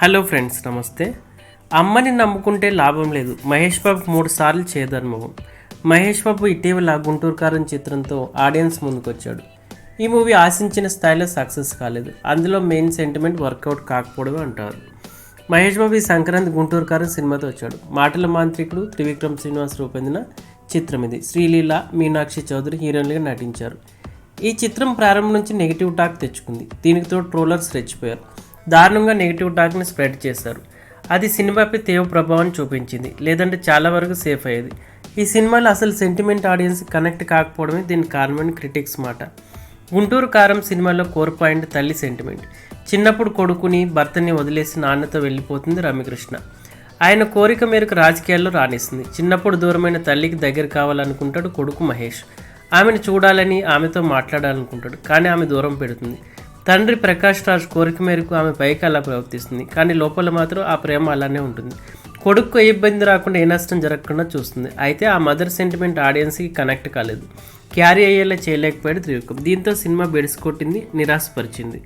Hello friends నమస్తే. అమ్మని నమ్ముకుంటే లాభం లేదు. మహేష్ బాబు మూడు సార్లు చేదనుభవం మహేష్ బాబు ఇటీవల గుంటూరు కారం చిత్రంతో ఆడియన్స్ ముందుకొచ్చాడు. ఈ మూవీ ఆశించిన స్థాయిలో సక్సెస్ కాలేదు. అందులో మెయిన్ సెంటిమెంట్ వర్కౌట్ కాకపోవడం అంటారు. మహేష్ బాబు ఈ సంక్రాంతి గుంటూరు కారం సినిమాతో వచ్చాడు. మాటల మాంత్రికుడు త్రివిక్రమ్ శ్రీనివాస్ రూపొందిన చిత్రం ఇది. శ్రీలీల మీనాక్షి చౌదరి హీరోయిన్లుగా నటించారు. ఈ చిత్రం ప్రారంభం నుంచి నెగిటివ్ టాక్ తెచ్చుకుంది. దీనితో ట్రోలర్స్ రెచ్చిపోయారు. దారుణంగా నెగిటివ్ టాక్ని స్ప్రెడ్ చేశారు. అది సినిమాపై తీవ్ర ప్రభావం చూపించింది. లేదంటే చాలా వరకు సేఫ్ అయ్యేది. ఈ సినిమాలో అసలు సెంటిమెంట్ ఆడియన్స్ కనెక్ట్ కాకపోవడమే దీని కారణమని క్రిటిక్స్ మాట. గుంటూరు కారం సినిమాలో కోర్ పాయింట్ తల్లి సెంటిమెంట్ చిన్నప్పుడు కొడుకుని భర్తని వదిలేసి నాన్నతో వెళ్ళిపోతుంది రమ్యకృష్ణ ఆయన కోరిక మేరకు రాజకీయాల్లో రాణిస్తుంది. చిన్నప్పుడు దూరమైన తల్లికి దగ్గర కావాలనుకుంటాడు కొడుకు మహేష్. ఆమెను చూడాలని ఆమెతో మాట్లాడాలనుకుంటాడు. కానీ ఆమె దూరం పెడుతుంది. తండ్రి ప్రకాష్ రాజ్ కోరిక మేరకు ఆమె పైకి అలా ప్రవర్తిస్తుంది. కానీ లోపల మాత్రం ఆ ప్రేమ అలానే ఉంటుంది. కొడుకు ఏ ఇబ్బంది రాకుండా ఏ నష్టం జరగకుండా చూస్తుంది. అయితే ఆ మదర్ సెంటిమెంట్ ఆడియన్స్కి కనెక్ట్ కాలేదు. క్యారీ అయ్యేలా చేయలేకపోయాడు త్రివిక్రమ్. దీంతో సినిమా బెడిసి కొట్టింది నిరాశపరిచింది.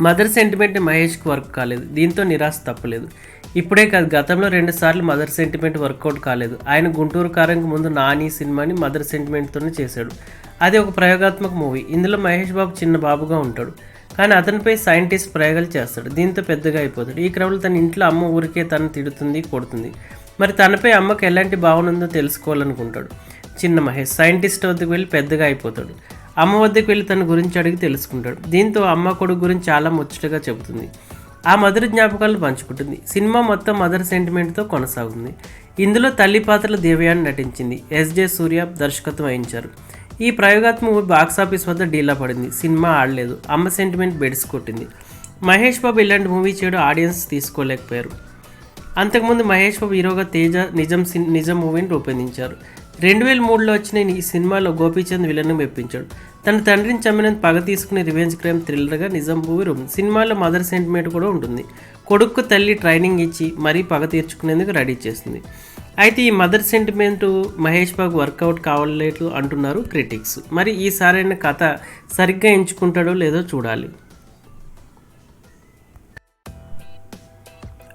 మదర్ సెంటిమెంట్ మహేష్కి వర్క్ కాలేదు. దీంతో నిరాశ తప్పలేదు. ఇప్పుడే కాదు గతంలో రెండుసార్లు మదర్ సెంటిమెంట్ వర్కౌట్ కాలేదు. ఆయన గుంటూరు కారంకి ముందు నాని సినిమాని మదర్ సెంటిమెంట్తోనే చేశాడు. అది ఒక ప్రయోగాత్మక మూవీ. ఇందులో మహేష్ బాబు చిన్న బాబుగా ఉంటాడు. కానీ అతనిపై సైంటిస్ట్ ప్రయోగాలు చేస్తాడు. దీంతో పెద్దగా అయిపోతాడు. ఈ క్రమంలో తన ఇంట్లో అమ్మ ఊరికే తను తిడుతుంది కొడుతుంది. మరి తనపై అమ్మకు ఎలాంటి భావన ఉందో తెలుసుకోవాలనుకుంటాడు. చిన్న మహేష్ సైంటిస్ట్ వద్దకు వెళ్ళి పెద్దగా అయిపోతాడు. అమ్మ వద్దకు వెళ్ళి తన గురించి అడిగి తెలుసుకుంటాడు. దీంతో అమ్మ కొడుకు గురించి చాలా ముచ్చటగా చెబుతుంది. ఆ మధుర జ్ఞాపకాలు పంచుకుంటుంది. సినిమా మొత్తం మదర్ సెంటిమెంట్తో కొనసాగుతుంది. ఇందులో తల్లి పాత్రల దేవయాన్ని నటించింది. ఎస్జే సూర్య దర్శకత్వం వహించారు. ఈ ప్రయోగాత్మక బాక్స్ బాక్సాఫీస్ వద్ద డీలా పడింది. సినిమా ఆడలేదు. అమ్మ సెంటిమెంట్ బెడిసి కొట్టింది. మహేష్ బాబు ఇలాంటి మూవీ చేయడం ఆడియన్స్ తీసుకోలేకపోయారు. అంతకుముందు మహేష్ బాబు హీరోగా తేజ నిజం సిన్ నిజం మూవీని రూపొందించారు. రెండు వేల మూడులో వచ్చిన ఈ సినిమాలో గోపీచంద్ విలన్ మెప్పించాడు. తన తండ్రిని చంపినందుకు పగ తీసుకునే రివెంజ్ క్రైమ్ థ్రిల్లర్గా నిజం మూవీ రూమ్ సినిమాలో మదర్ సెంటిమెంట్ కూడా ఉంటుంది. కొడుకు తల్లి ట్రైనింగ్ ఇచ్చి మరీ పగ తీర్చుకునేందుకు రెడీ చేస్తుంది అయితే ఈ mother sentiment Mahesh Babu work out కావలేదు అంటున్నారు క్రిటిక్స్. మరి ఈ సారైన కథ సరిగ్గా ఎంచుకుంటాడో లేదో చూడాలి.